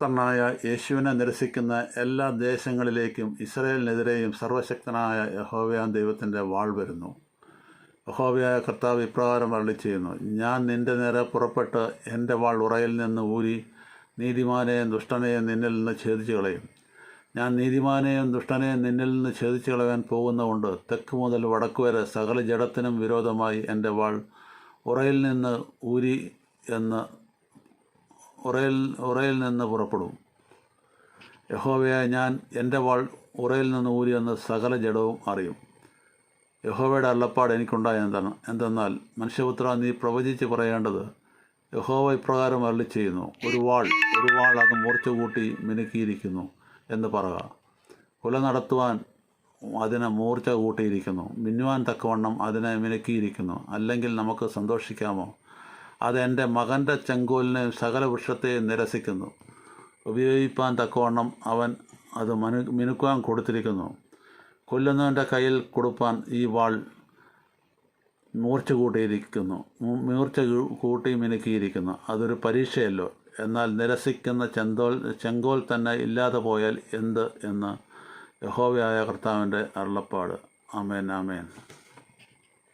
പുത്രനായ യേശുവിനെ നിരസിക്കുന്ന എല്ലാ ദേശങ്ങളിലേക്കും ഇസ്രയേലിനെതിരെയും സർവശക്തനായ യഹോവയാൻ ദൈവത്തിന്റെ വാൾ വരുന്നു. യഹോവയായ കർത്താവ് ഇപ്രകാരം വരളി ചെയ്യുന്നു ഞാൻ നിന്റെ നേരെ പുറപ്പെട്ട് എന്റെ വാൾ ഉറയിൽ നിന്ന് ഊരി നീതിമാനെയും ദുഷ്ടനെയും നിന്നിൽ നിന്ന് ഛേദിച്ചു കളയും ഞാൻ നീതിമാനെയും ദുഷ്ടനെയും നിന്നിൽ നിന്ന് ഛേദിച്ചു കളയാൻ പോകുന്നതുകൊണ്ട് തെക്ക് മുതൽ വടക്ക് വരെ സകല ജഡത്തിനും വിരോധമായി എന്റെ വാൾ ഉറയിൽ നിന്ന് ഊരി എന്ന് ഉറയിൽ ഉറയിൽ നിന്ന് പുറപ്പെടും. യഹോവയായ ഞാൻ എന്റെ വാൾ ഉറയിൽ നിന്ന് ഊരിയെന്ന് സകല ജഡവും അറിയും. യഹോവയുടെ അള്ളപ്പാട് എനിക്കുണ്ടായ എന്താണ് എന്തെന്നാൽ മനുഷ്യപുത്ര നീ പ്രവചിച്ച് പറയേണ്ടത് യഹോവ ഇപ്രകാരം അരളി ചെയ്യുന്നു ഒരു വാൾ ഒരു വാൾ അത് മുറിച്ചു കൂട്ടി മിനുക്കിയിരിക്കുന്നു എന്ന് പറക കുല നടത്തുവാൻ അതിനെ മൂർച്ച കൂട്ടിയിരിക്കുന്നു. മിന്നുവാൻ തക്കവണ്ണം അതിനെ മിനുക്കിയിരിക്കുന്നു. അല്ലെങ്കിൽ നമുക്ക് സന്തോഷിക്കാമോ? അത് എന്റെ മകന്റെ ചെങ്കോലിനെ സകല വൃക്ഷത്തെ നിരസിക്കുന്നു. ഉപയോഗിപ്പാൻ തക്കവണ്ണം അവൻ അത് മനു മിനുക്കുവാൻ കൊടുത്തിരിക്കുന്നു. കൊല്ലുന്നവന്റെ കയ്യിൽ കൊടുപ്പാൻ ഈ വാൾ മൂർച്ച കൂട്ടിയിരിക്കുന്നു. മൂർച്ച കൂട്ടി മിനുക്കിയിരിക്കുന്നു. അതൊരു പരീക്ഷയല്ലോ. എന്നാൽ നിരസിക്കുന്ന ചെന്തോൽ ചെങ്കോൽ തന്നെ ഇല്ലാതെ പോയാൽ എന്ത് എന്ന് യഹോവയായ കർത്താവിന്റെ അരുളപ്പാട്. അമേൻ ആമേൻ.